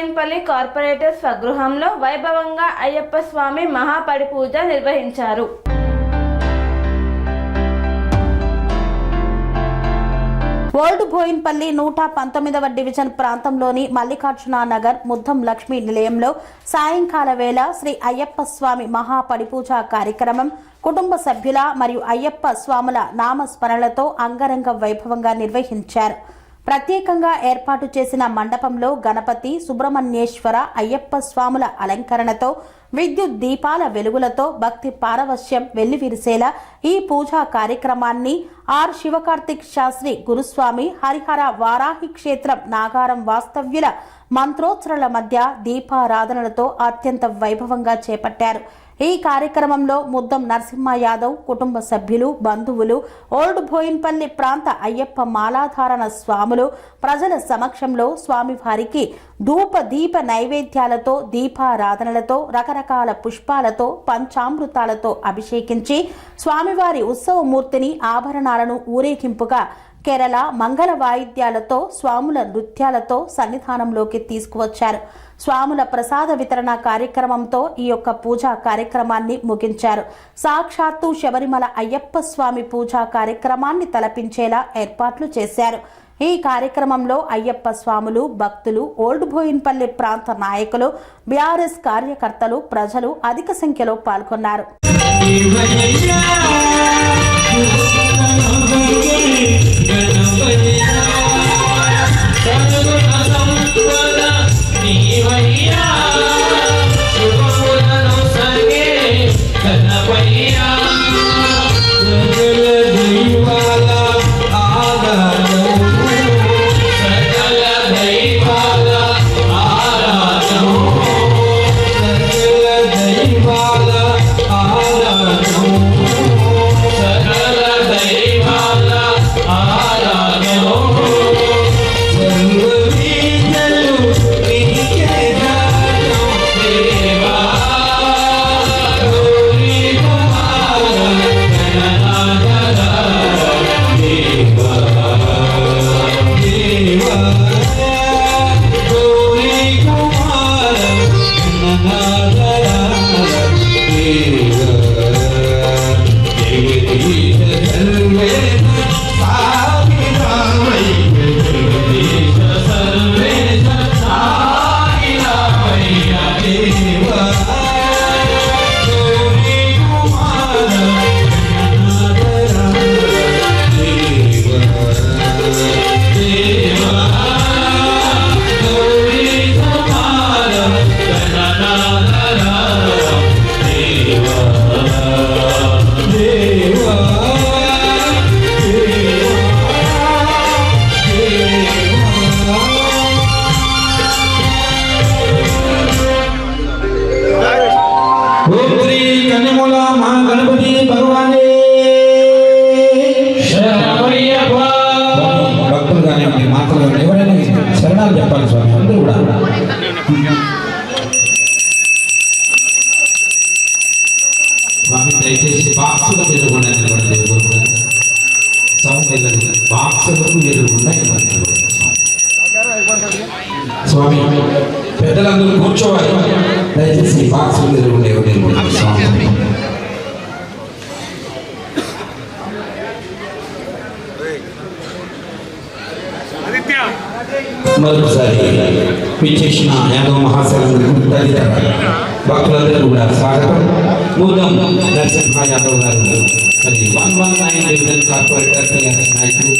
Boinpally corporator స్వగృహంలో వైభవంగా అయ్యప్ప స్వామి మహాపడిపూజ నిర్వహించారు. Old Boinpally నూట పంతొమ్మిదవ డివిజన్ ప్రాంతంలోని మల్లికార్జున నగర్ ముద్దం లక్ష్మీ నిలయంలో సాయంకాల వేళ శ్రీ అయ్యప్ప స్వామి మహాపడిపూజ కార్యక్రమం కుటుంబ సభ్యుల మరియు అయ్యప్ప స్వాముల నామస్మరణలతో అంగరంగ వైభవంగా నిర్వహించారు. ప్రత్యేకంగా ఏర్పాటు చేసిన మండపంలో గణపతి సుబ్రహ్మణ్యేశ్వర అయ్యప్ప స్వాముల అలంకరణతో విద్యుత్ దీపాల వెలుగులతో భక్తి పారవశ్యం వెల్లివిరిసేలా ఈ పూజా కార్యక్రమాన్ని ఆర్. శివకార్తిక్ శాస్త్రి గురుస్వామి హరిహర వారాహి క్షేత్రం నాగారం వాస్తవ్యుల మంత్రోచ్చరల మధ్య దీపారాధనలతో అత్యంత వైభవంగా చేపట్టారు. ఈ కార్యక్రమంలో ముద్దం నరసింహ యాదవ్ కుటుంబ సభ్యులు బంధువులు ఓల్డ్ బోయిన్పల్లి ప్రాంత అయ్యప్ప మాలాధారణ స్వాములు ప్రజల సమక్షంలో స్వామివారికి ధూప దీప నైవేద్యాలతో దీపారాధనలతో రకరకాల పుష్పాలతో పంచామృతాలతో అభిషేకించి స్వామివారి ఉత్సవమూర్తిని ఆభరణాలను ఊరేగింపుగా కేరళ మంగళ వాయిద్యాలతో స్వాముల నృత్యాలతో సన్నిధానంలోకి తీసుకువచ్చారు. స్వాముల ప్రసాద వితరణ కార్యక్రమంతో ఈ యొక్క పూజా కార్యక్రమాన్ని ముగించారు. సాక్షాత్తు శబరిమల అయ్యప్ప స్వామి పూజా కార్యక్రమాన్ని తలపించేలా ఏర్పాట్లు చేశారు. ఈ కార్యక్రమంలో అయ్యప్ప స్వాములు భక్తులు ఓల్డ్ బోయిన్పల్లి ప్రాంత నాయకులు బీఆర్ఎస్ కార్యకర్తలు ప్రజలు అధిక సంఖ్యలో పాల్గొన్నారు Yeah. స్వామి దయచేసి బాక్సులకు ఎదురుకుండా నిలబడండి. ఎవరు కూడా సౌండ్ బాక్సులకు ఎదురుకుండా ఇవ్వండి స్వామి పెద్దలందరూ కూర్చోవాలి. దయచేసి బాక్సులు ఎదురుకుండా ఇవ్వండి స్వామి మరొకసారి విచ్చేసిన యాదవ మహాశైలందరికీ తల్లిదండ్రులు. భక్తులందరూ కూడా స్వాగతం మూలం నరసింహ యాదవ్ గారు మరి one one nine division corporator TRS నాయకులు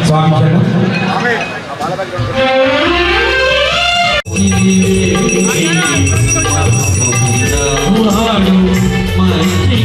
స్వామి స్వామి మంచి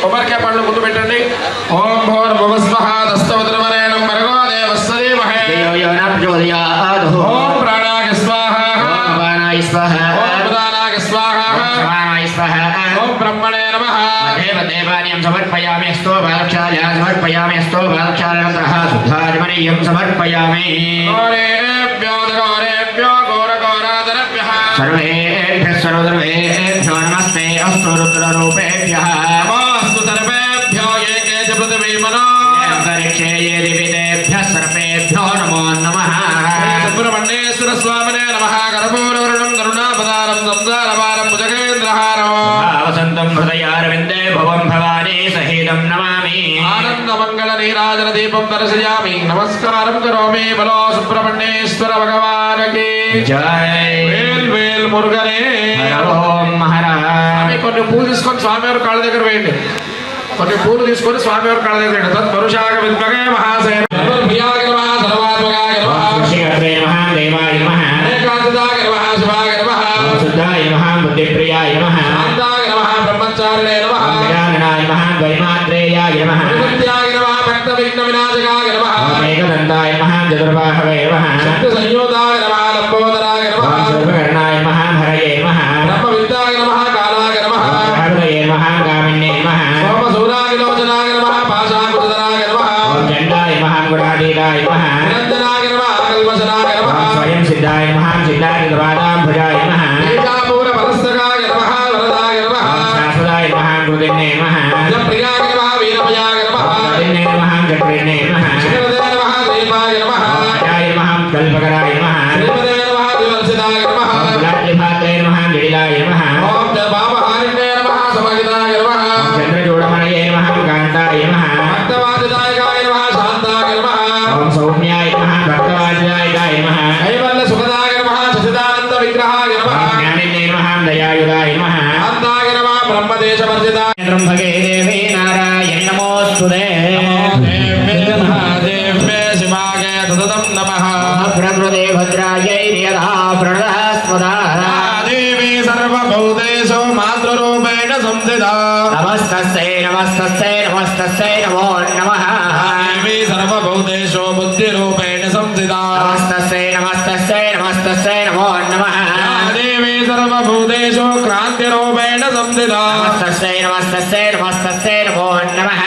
కొబ్బరికాయ పండ్లు ముందు పెట్టండి ఓం భోర్ భువస్వహ దస్తవద్రవరేణం యో న ప్రచోదయాత్ ఓం ప్రాణాయ స్వాహ. అపానాయ స్వహ. ఓం ఉదానాయ స్వాహ. ఓం సమానాయ స్వహ. ఓం బ్రహ్మణే నమః. దేవ దేవానియం సమర్పయామి sto బాలక్షాలయ సమర్పయామి sto బాలక్షాలయంత్రః శుద్ధాజమనీయం సమర్పయామి. గౌరేభ్యో గౌరేభ్యో ఘోరఘోరాదరభ్యః. సర్వేభ్యः సర్వసర్వేభ్యో నమస్తే అస్తు రుద్రరూపేభ్యः. ఏ దివిదేభ్యः సర్వేభ్యో నమో నమః. సుబ్రహ్మణ్యేశ్వర స్వామినే నమః. కర్పూరవరుణం కరుణాపదారం సంసారపారం భుజగేంద్రహారం వసంతం హృదయారవిందే భువం భవానీ సహితం నమామి. ఆనందమంగళ నీరాజన దీపం దర్శయామి. నమస్కారం కరోమి. బలో సుబ్రహ్మణ్యేశ్వర భగవానకి. జై. వేల్ వేల్ మురుగనే. ఓం హర స్వామి కొన్ని పూలు తీసుకొని స్వామివారి కాళ్ళ దగ్గర వేయండి. కొన్ని పూలు తీసుకొని స్వామివారి దగ్గర వేయండి తత్పరుషాగ విద్మగే మహాసేన నమః బ్రహ్మచారిణే నమః. వైమాత్రేయాయ నమః విఘ్న వినాశకాయ నమః నమః. చతుర్బాహవే నమః సంయోగాయ నమః లంబోదరాయ నమః. సర్వకర్ణాయ నమః స్వయం సిద్ధాయ నమః సిద్ధాయ ద్వాదాంభుజాయ నమః. బీజాపూర పరస్తకాయ నమః వరదాయ నమః. శాశ్వతాయ నమః కృతిన్నే నమః. ప్రియాయ నమః వీరమయాయ నమః. కృతిన్నే నమః చక్రిన్నే నమః నమః ప్రకృతే భద్రాయై యథా ప్రణస్పదా దేవి సర్వభూతేషు మాతృరూపేణ సంస్థితా నమస్తస్యై నమస్తస్యై నమస్తస్యై నమో నమః దేవి సర్వభూతేషు బుద్ధిరూపేణ సంస్థితా నమస్తస్యై నమస్తస్యై నమస్తస్యై నమో నమః దేవి సర్వభూతేషు క్రాంతిరూపేణ సంస్థితా నమస్తస్యై నమస్తస్యై నమస్తస్యై నమో నమః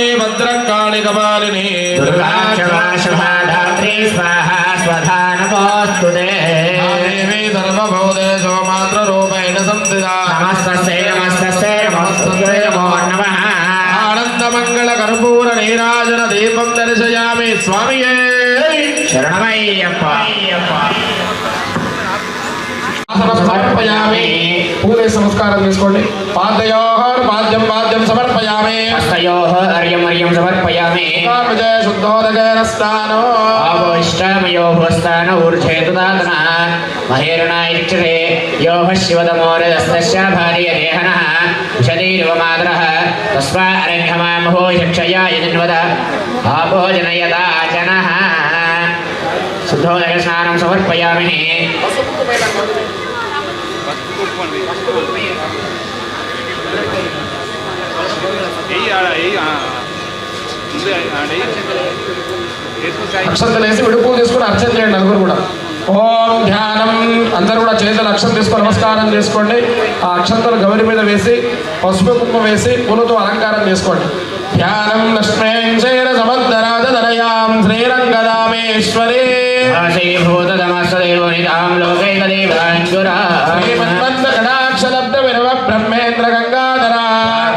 కాళీ భద్రకాళి కపాలిని దుర్గా శుభా శుభా ధాత్రీ స్వాహా స్వధా నమోస్తుతే దేవి సర్వభూతేషు మాతృరూపేణ సంస్థితా నమస్తస్యై నమస్తస్యై నమోస్తుతే నమో నమః ఆనందమంగళ కర్పూర నీరాజన దీపం దర్శయామి స్వామియే శరణమయ్యప్ప సమర్పయామి పూలే సంస్కారం తీసుకోండి పాదయోహర్ పాద్యం పాద్యం సమర్పయామి హస్తయోః అర్యం అర్యం సమర్పయామి విజయ శుద్ధోదకేన స్థానో ఆవోష్టమయోః ఊర్ధ్వేతు దాతన మహేరణాయిక్షతే యోః శివతమోరదస్తస్య భార్య దేహనః ఉషదీర్వమాదరः తస్మా అరంఘమామహో యక్షయా యజన్వద ఆభోజనయదా జనः శుద్ధోదక స్నానం సమర్పయామి అక్షంతలు వేసి విడుపులు తీసుకుని అర్చన చేయండి. నలుగురు కూడా ఓం ధ్యానం అందరూ కూడా చేతులు అక్షం తీసుకొని నమస్కారం చేసుకోండి ఆ అక్షంతలు గౌరి మీద వేసి పసుపు కుంకుమ వేసి పూలతో అలంకారం చేసుకోండి ధ్యానం లక్ష్మీం శైర సమర్థరాజధరయాం లోకైకదేవాంగురా శ్రీమన్మంద కటాక్షలబ్ధ విరవ బ్రహ్మేంద్ర గంగాధరా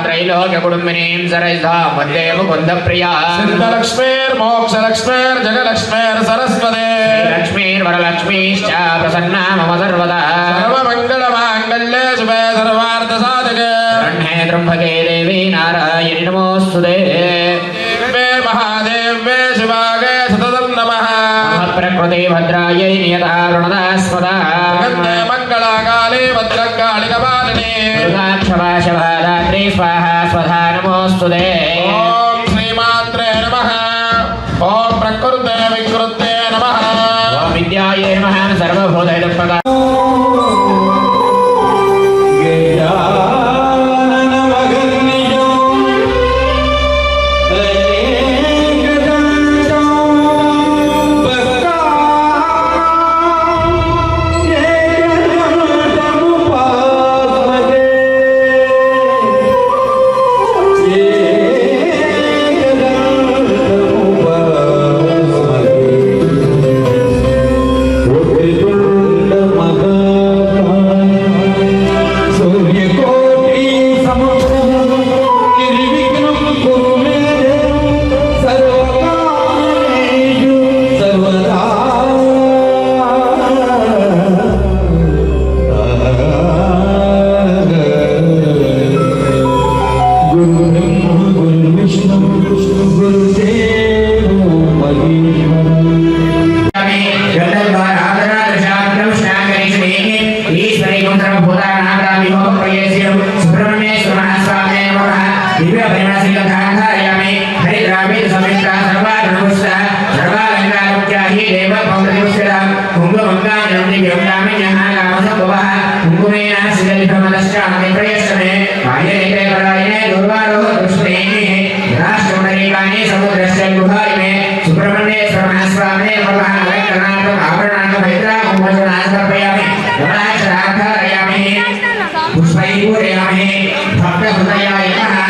త్రైలోక్య కుటుంబినీం సరయితా వందే ముకుంద ప్రియా సిద్ధలక్ష్మీర్ మోక్షలక్ష్మీర్ జగలక్ష్మీర్ సరస్వతే లక్ష్మీర్వరలక్ష్మీశ్చ ప్రసన్నా మమ సర్వదా సర్వమంగళ మాంగళ్యే శుభే సర్వార్థ సాధకే బ్రహ్మే దేవి నారాయణి మహాదేవ్యే నమః ప్రకృతి భద్రాయై నియతా వృణదాస్పదా గంధే మంగళాకాళే భద్రకాళికపాలినే దుర్గాక్షమాశభాదాత్రి స్వాహ స్వధా నమోస్తుదే ఓం శ్రీమాత్రే నమ ఓం ప్రకృతే వికృతే నమ విద్యాయే నమః సర్వభూతైదప్రదా భక్త హృదయాయ నమః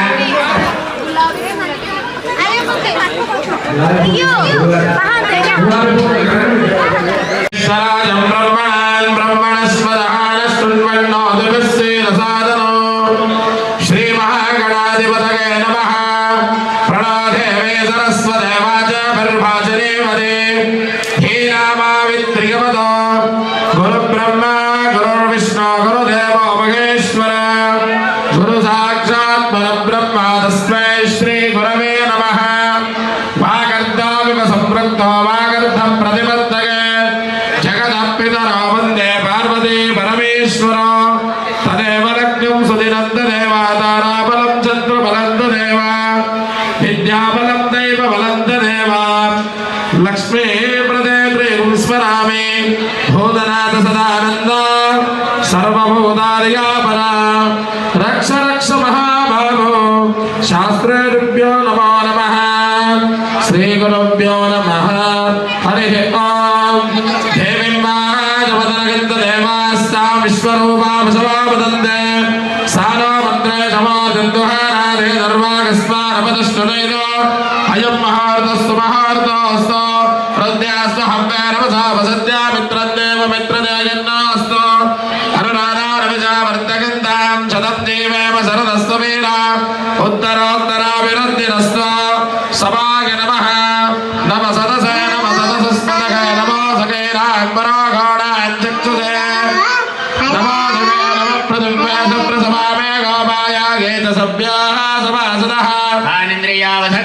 ఈశ్వరాజం బ్రహ్మణాన్ బ్రహ్మణస్వదహానస్తున్వన్నో దివస్సేరసాదనో శ్రీమహాగణాధిపతగే నమః ప్రణాదేవే సరస్వతే వాచాభిర్భాషణే వదే హీనామావిత్రిగమదో గురు బ్రహ్మ గురుర్విష్ణు గురు సదానంద సర్వభూతాదియాపర రక్ష రక్ష మహాభావో శాస్త్రేభ్యో నమో నమ. శ్రీ గురుభ్యో నమ. హరి ఓం. దేవీం మాజవదనగంత దేవాస్తా విశ్వరూపా వసవా వదంతే సానో మంత్రే సమాదంతుహారాధే దర్వాగస్మారపదష్టునైదో అయం మహారతస్తు మహారతోస్తు ప్రద్యాస్తు హవ్యే నమసా మిత్రదేవ ಸಭಾಯ ನಮಃ ನಮ ಸದಸ ನಮ ಸದಸಸ್ತನಕ ನಮೋ ಸಕೈರಾಗ್ಬರಾಘಾಣ ಚಕ್ಷುಷೆ ನಮೋ ದಿವೇ ನಮ ಪ್ರತಿಭ್ಯಾ ಸುಪ್ರಸಭಾಮೇ ಗೋಮಾಯ ಗೇತ ಸಭ್ಯಾಹ ಸಭಾಸುರಃ ಆನಿಂದ್ರಿಯಾವಧ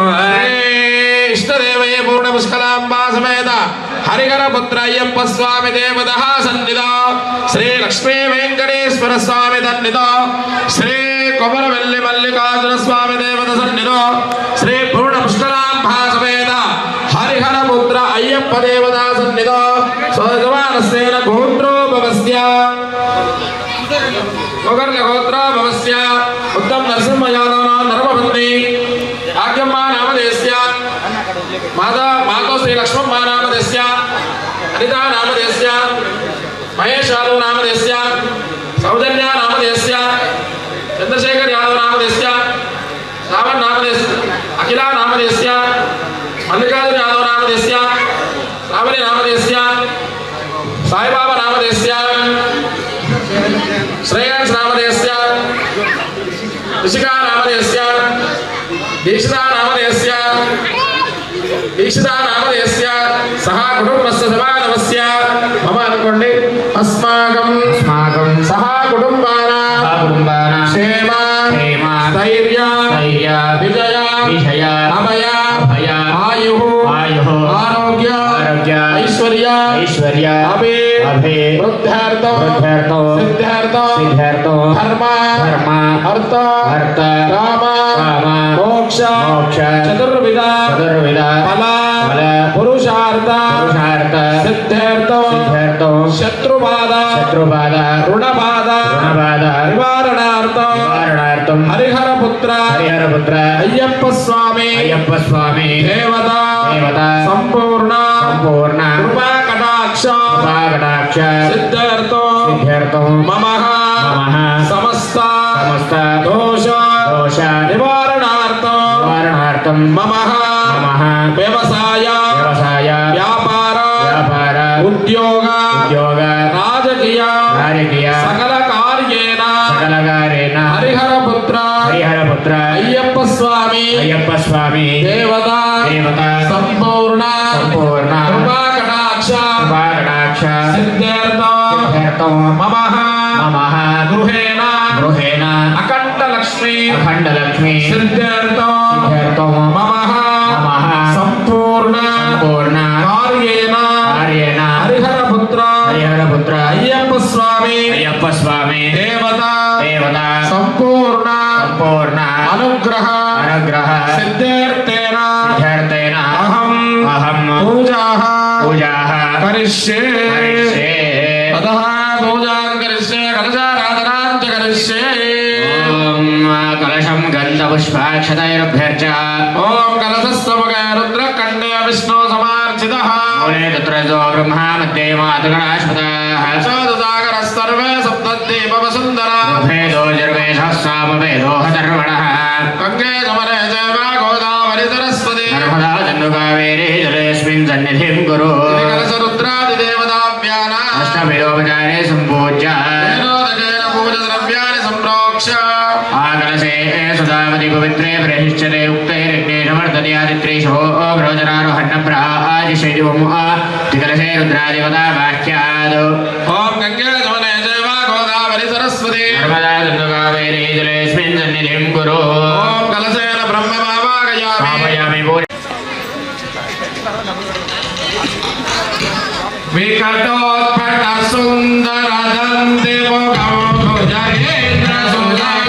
మద్దిశ్య శ్రీ పరమేశ్వర సమేత హరిహర స్వామి దేవత సన్నిధ శ్రీ లక్ష్మీ వెంకటేశ్వర స్వామి సన్నిధ శ్రీ కొమరవెల్లి మల్లికార్జున స్వామి దేవత సన్నిధ శ్రీ పూర్ణ పుష్కరాంభా సమేత హరిహర అయ్యప్ప దేవత సన్నిధ స్వర్గవానస్యేన గోత్రోపవస్య ఒకరి గోత్రోపవస్య ఉత్తమ నరసింహ యాదవ నరమబంది ఆజ్ఞమ్మ నామదేశ్య మాదా మాతో శ్రీ లక్ష్మమ్మ నామదేశ్య అనిత నామదేశ్య మహేశాలు యాదవ్ నామదేశ్య ఈషితా నామధేయస్య సహా కుటుంబస్య సమానమస్య. మమ అనుకోండి. అస్మాకం. అస్మాకం. సహా కుటుంబాన. కుటుంబాన. క్షేమ. క్షేమ. స్థైర్య స్థైర్య విజయ. విజయ. అభయ. అభయ. ఆయు. ఆయు. ఆరోగ్య. ఆరోగ్య. ఐశ్వర్య. ఐశ్వర్య. అభే. लाभे वृद्धार्थ वृद्धार्थ सिद्धार्थ सिद्धार्थ धर्म धर्म अर्थ अर्थ काम काम मोक्ष मोक्ष चतुर्विधा चतुर्विधा फल फल पुरुषार्थ पुरुषार्थ सिद्धार्थ सिद्धार्थ शत्रुबाध शत्रुबाध ऋणबाध ऋणबाध निवारणार्थ निवारणार्थम हरिहर पुत्र हरिहर पुत्र अय्यप्प स्वामी अय्यप्प स्वामी देवता देवता संपूर्ण संपूर्ण कृपा कटाक्ष कटाक्ष सिद्ध्यर्थो सिद्ध्यर्थो मम समस्त समस्त दोष दोष निवारणार्थम मम व्यवसाय व्यवसाय व्यापार व्यापार उद्योग उद्योग राजकीय राजकीय सकल कार्येण सकल कार्येण हरिहर पुत्र हरिहर पुत्र अय्यप्प स्वामी अय्यप्प स्वामी శ్లోకం మమ మమ గృహేణ. గృహేణ. అఖండ లక్ష్మి అఖండ లక్ష్మి సిద్ధార్థం సిద్ధార్థం మమ మమ సంపూర్ణ. సంపూర్ణ. కార్యేణ. కార్యేణ. హరిహర పుత్ర హరిహర పుత్ర అయ్యప్ప స్వామి అయ్యప్ప స్వామి దేవత దేవత సంపూర్ణ అహం. అహం. పూజాః. కరిష్యే. కరిష్యే. कलशम गंधपुष्पाक्षतैरभ्यर्च ॐ कलशस्तमगा रुद्रकण्डे विष्णु समार्चितः। मुने तत्रजो ब्रह्मा मध्ये मातुगणाश्वताः चोदसागरस्सर्वे सप्तद्वीपवसुन्दरा भेदो जर्वेधः गङ्गे समरे गोदावरि नर्मदा जलेऽस्मिन् सन्निधिं कुरु कलशरुद्रादिदेवताव्याना सम्पूज्य। सम्प्रोक्ष आकलसे सुधावति पवित्रे प्रहिश्चरे उक्ते रग्नेशमर्दनयादित्रे शोभ्रोजनारोहन्नभ्राजिषेजुम् तिकलसे रुद्रादिवता वाक्याद् ॐ गङ्गे धोने देवा गोदावरि सरस्वती नर्मदा सिन्धुकावेरी जलेऽस्मिन् सन्निधिं कुरु ॐ कलसेन ब्रह्ममावागयामि पूरि विकटोत्पट सुंदर दंते वो भुजगेन्द्र सुंदर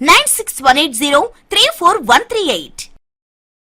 Nine six one eight zero three four one three eight